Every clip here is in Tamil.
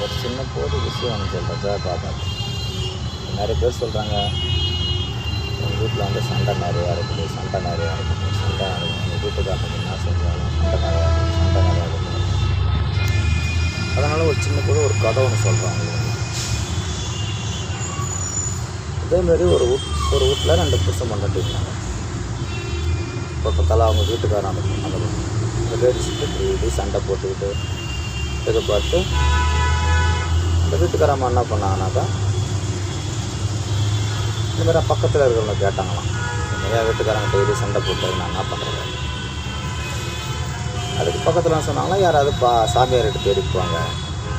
ஒரு சின்ன போது விஷயம் ஒன்று சொல்கிறேன் ஜெய நிறைய பேர் சொல்கிறாங்க எங்கள் வீட்டில் வந்து சண்டை நிறையா இருக்குது சண்டை நிறையா இருக்குது சண்டை இருக்குது. எங்கள் வீட்டுக்காரங்க என்ன சொல்கிறாங்க சண்டை நிறையா இருக்குது சண்டை நிறையா இருக்குது. அதனால் ஒரு சின்ன போது ஒரு கதை ஒன்று சொல்கிறாங்க அதேமாரி ஒரு வீட் ஒரு வீட்டில் ரெண்டு புருஷன் பண்ணிட்டு இருந்தாங்க இப்போ பக்கத்தில் அவங்க வீட்டுக்காரன் அந்த அந்த அந்த இப்படி சண்டை போட்டுக்கிட்டு இதை பார்த்து இந்த வீட்டுக்காரம்மா என்ன பண்ணாங்கன்னாக்கா இந்த மாதிரி பக்கத்தில் இருக்கிறவங்க கேட்டாங்களாம். நிறையா வீட்டுக்காரங்க டெய்லி சண்டை போட்டு நான் என்ன பண்ணுறது அதுக்கு பக்கத்தில் சொன்னாங்களா யாராவது பா சாமியார்கிட்ட தேடி போவாங்க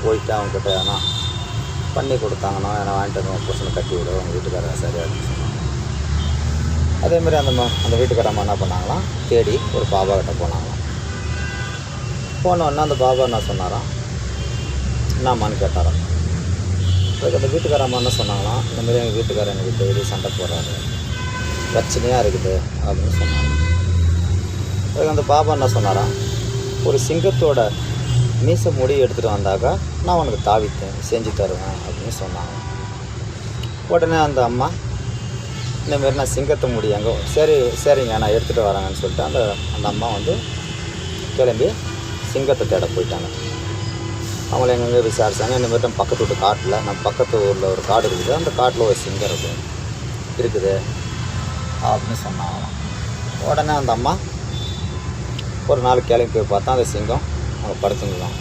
போயிட்டு அவங்ககிட்ட ஏன்னா பண்ணி கொடுத்தாங்கன்னா ஏன்னா வாங்கிட்டு வந்து உன் புருஷனை கட்டி விடு அவங்க வீட்டுக்காரங்க சரியாக இருக்குன்னு சொன்னாங்க. அதேமாதிரி அந்த அந்த வீட்டுக்காரம்மா என்ன பண்ணாங்களாம் தேடி ஒரு பாபா கிட்ட போனாங்களாம். போனோடனே அந்த பாபா என்ன சொன்னாராம் என்னம்மான்னு கேட்டாராம். அதுக்கு அந்த வீட்டுக்கார அம்மா என்ன சொன்னாங்களாம் இந்தமாரி எங்கள் வீட்டுக்காரர் எனக்கு டெய்லி சண்டை போடுறாரு. பிரச்சனையாக இருக்குது அப்படின்னு சொன்னாங்க. அதுக்கு அந்த பாபா என்ன சொன்னாராம் ஒரு சிங்கத்தோட மீச முடி எடுத்துகிட்டு வந்தாக்கா நான் உனக்கு தாவித்தேன் செஞ்சு தருவேன் அப்படின்னு சொன்னாங்க. உடனே அந்த அம்மா இந்தமாரி நான் சிங்கத்தை முடியாங்க சரி சரிங்க நான் எடுத்துகிட்டு வரேங்கன்னு சொல்லிட்டு அந்த அந்த அம்மா வந்து கிளம்பி சிங்கத்தை தேட போயிட்டாங்க. அவங்கள எங்கெங்கே விசாரித்தாங்க இந்த மாதிரி நம்ம பக்கத்து வீட்டு காட்டில் நம்ம பக்கத்து ஊரில் ஒரு காடு இருக்குது. அந்த காட்டில் ஒரு சிங்கம் இருக்குது இருக்குது. அப்படின்னு சொன்னாங்க. உடனே அந்த அம்மா ஒரு நாள் கிளம்பி போய் பார்த்தா அந்த சிங்கம் அங்கே படுத்துங்களாம்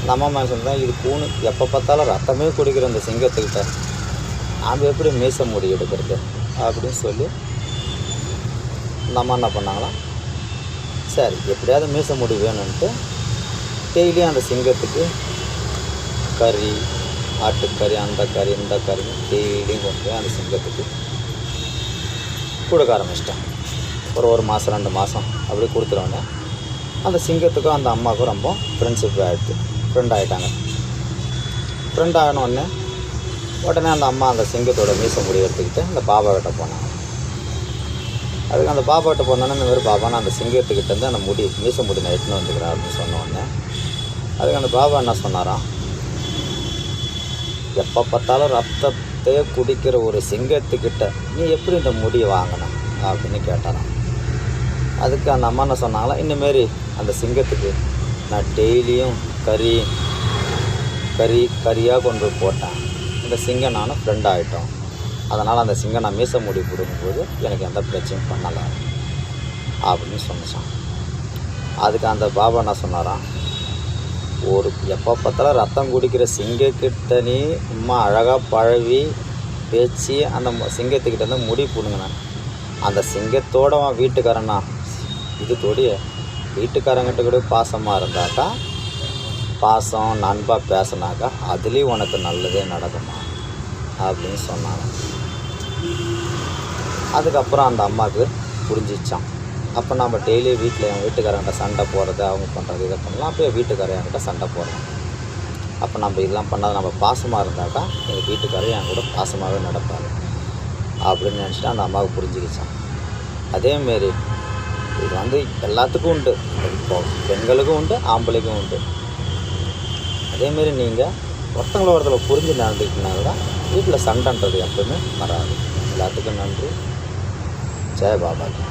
அந்த அம்மா மேலே சொன்னா இது கூணு எப்போ பார்த்தாலும் ரத்தமே குடிக்கிற அந்த சிங்கத்துக்கிட்ட. நாம் எப்படி மீச முடி எடுக்கிறது? அப்படின்னு சொல்லி அந்த அம்மா என்ன பண்ணாங்களாம் சரி எப்படியாவது மீச முடி வேணும்ன்ட்டு டெய்லியும் அந்த சிங்கத்துக்கு கறி ஆட்டுக்கறி அந்த கறி இந்த கறி டெய்லியும் கொண்டு போய் அந்த சிங்கத்துக்கு கொடுக்க ஆரம்பிச்சிட்டேன். ஒரு ஒரு மாதம் ரெண்டு மாதம் அப்படி கொடுத்துருவாங்க அந்த சிங்கத்துக்கும் அந்த அம்மாவுக்கும் ரொம்ப ஃப்ரெண்ட்ஷிப் ஆகிடுது ஃப்ரெண்ட் ஆகிட்டாங்க ஃப்ரெண்ட் ஆகினோடனே உடனே அந்த அம்மா அந்த சிங்கத்தோட மீச முடி எடுத்துக்கிட்டு அந்த பாபா கிட்ட போனாங்க. அதுக்கு அந்த பாபா கிட்ட போனோன்னே இந்த மாதிரி பாபா நான் அந்த சிங்கத்துக்கிட்டேருந்து அந்த முடி மீச முடி நான் எட்டுன்னு வந்துக்கிறேன் அப்படின்னு சொன்னோடனே அதுக்கு அந்த பாபா என்ன சொன்னாராம்? எப்போ பார்த்தாலும் ரத்தத்தையே குடிக்கிற ஒரு சிங்கத்துக்கிட்ட நீ எப்படி இந்த முடியை வாங்கின? அப்படின்னு கேட்டாராம். அதுக்கு அந்த அம்மா என்ன சொன்னாங்களா இந்தமாரி அந்த சிங்கத்துக்கு நான் டெய்லியும் கறி கறி கறியாக கொண்டு போட்டேன். இந்த சிங்கம் நானும் ஃப்ரெண்ட் ஆகிட்டோம் அதனால் அந்த சிங்கம் நான் மீச முடி கொடுக்கும்போது எனக்கு எந்த பிரச்சனையும் பண்ணலை. அப்படின்னு சொன்னான் அதுக்கு அந்த பாபா என்ன சொன்னாராம்? ஒரு எப்போ பார்த்தாலும் ரத்தம் குடிக்கிற சிங்கக்கிட்ட நீ சும்மா அழகாக பழவி பேச்சு அந்த சிங்கத்துக்கிட்ட இருந்து முடி பிடுங்கினேன் அந்த சிங்கத்தோட அவன் வீட்டுக்காரனா? இது தொடி வீட்டுக்காரங்கிட்ட கூட பாசமாக இருந்தாக்கா பாசம் நண்பாக பேசினாக்கா அதுலேயும் உனக்கு நல்லதே நடக்குமா? அப்படின்னு சொன்னாங்க. அதுக்கப்புறம் அந்த அம்மாவுக்கு புரிஞ்சிச்சான் அப்போ நம்ம டெய்லி வீட்டில் என் வீட்டுக்காரங்கிட்ட சண்டை போடுறது அவங்க பண்ணுறது இதை பண்ணலாம். அப்போ என் வீட்டுக்காரங்கிட்ட சண்டை போடுறான். அப்போ நம்ம இதெல்லாம் பண்ணாத நம்ம பாசமாக இருந்தால் தான் எங்கள் வீட்டுக்காரர் என் கூட பாசமாகவே நடப்பார். அப்படின்னு நினச்சிட்டு அந்த அம்மாவுக்கு புரிஞ்சுக்கிச்சான். அதேமாரி இது வந்து எல்லாத்துக்கும் உண்டு. இப்போ பெண்களுக்கும் உண்டு ஆம்பளைக்கும் உண்டு. அதேமாரி நீங்கள் ஒருத்தங்கள ஒருத்தர் புரிஞ்சு நடந்துக்கிட்டனால தான் வீட்டில் சண்டைன்றது எப்பவுமே வராது. எல்லாத்துக்கும் நன்றி. ஜெய பாபாஜி.